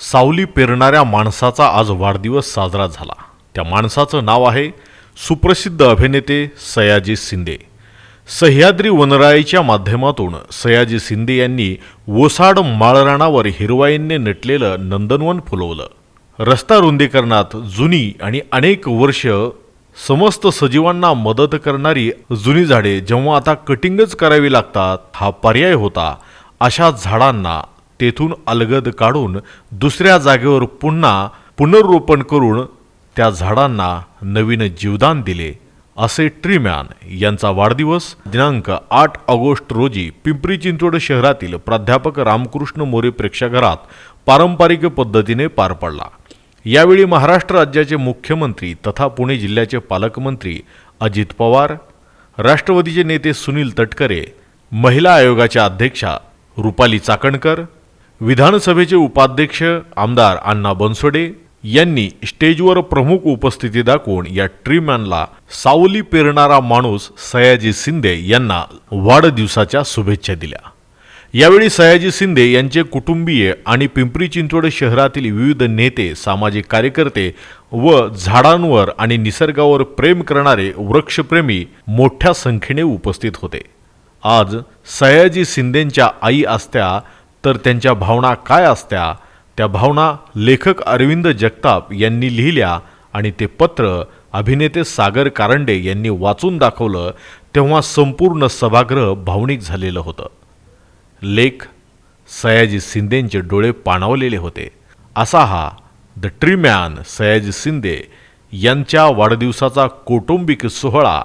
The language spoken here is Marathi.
सावली पेरणाऱ्या माणसाचा आज वाढदिवस साजरा झाला. त्या माणसाचं नाव आहे सुप्रसिद्ध अभिनेते सयाजी शिंदे. सह्याद्री वनराईच्या माध्यमातून सयाजी शिंदे यांनी ओसाड माळराणावर हिरवाईंनी नटलेलं नंदनवन फुलवलं. रस्ता रुंदीकरणात जुनी आणि अनेक वर्ष समस्त सजीवांना मदत करणारी जुनी झाडे जेव्हा आता कटिंगच करावी लागतात हा पर्याय होता अशा झाडांना तेथून अलगद काढून दुसऱ्या जागेवर पुन्हा पुनर्रोपण करून त्या झाडांना नवीन जीवदान दिले असे ट्रीमॅन यांचा वाढदिवस दिनांक आठ ऑगस्ट रोजी पिंपरी चिंचवड शहरातील प्राध्यापक रामकृष्ण मोरे प्रेक्षागृहात पारंपरिक पद्धतीने पार पडला. यावेळी महाराष्ट्र राज्याचे मुख्यमंत्री तथा पुणे जिल्ह्याचे पालकमंत्री अजित पवार राष्ट्रवादीचे नेते सुनील तटकरे महिला आयोगाच्या अध्यक्षा रुपाली चाकणकर विधानसभेचे उपाध्यक्ष आमदार अण्णा बनसोडे यांनी स्टेजवर प्रमुख उपस्थिती दाखवून या ट्रीमॅनला सावली पेरणारा माणूस सयाजी शिंदे यांना वाढदिवसाच्या शुभेच्छा दिल्या. यावेळी सयाजी शिंदे यांचे कुटुंबीय आणि पिंपरी चिंचवड शहरातील विविध नेते सामाजिक कार्यकर्ते व झाडांवर आणि निसर्गावर प्रेम करणारे वृक्षप्रेमी मोठ्या संख्येने उपस्थित होते. आज सयाजी शिंदेंच्या आई असत्या तर त्यांच्या भावना काय असत्या? त्या भावना लेखक अरविंद जगताप यांनी लिहिल्या आणि ते पत्र अभिनेते सागर कारंडे यांनी वाचून दाखवलं तेव्हा संपूर्ण सभागृह भावनिक झालेलं होतं. लेख सयाजी शिंदेंचे डोळे पाणावलेले होते. असा हा द ट्रीमॅन सयाजी शिंदे यांच्या वाढदिवसाचा कौटुंबिक सोहळा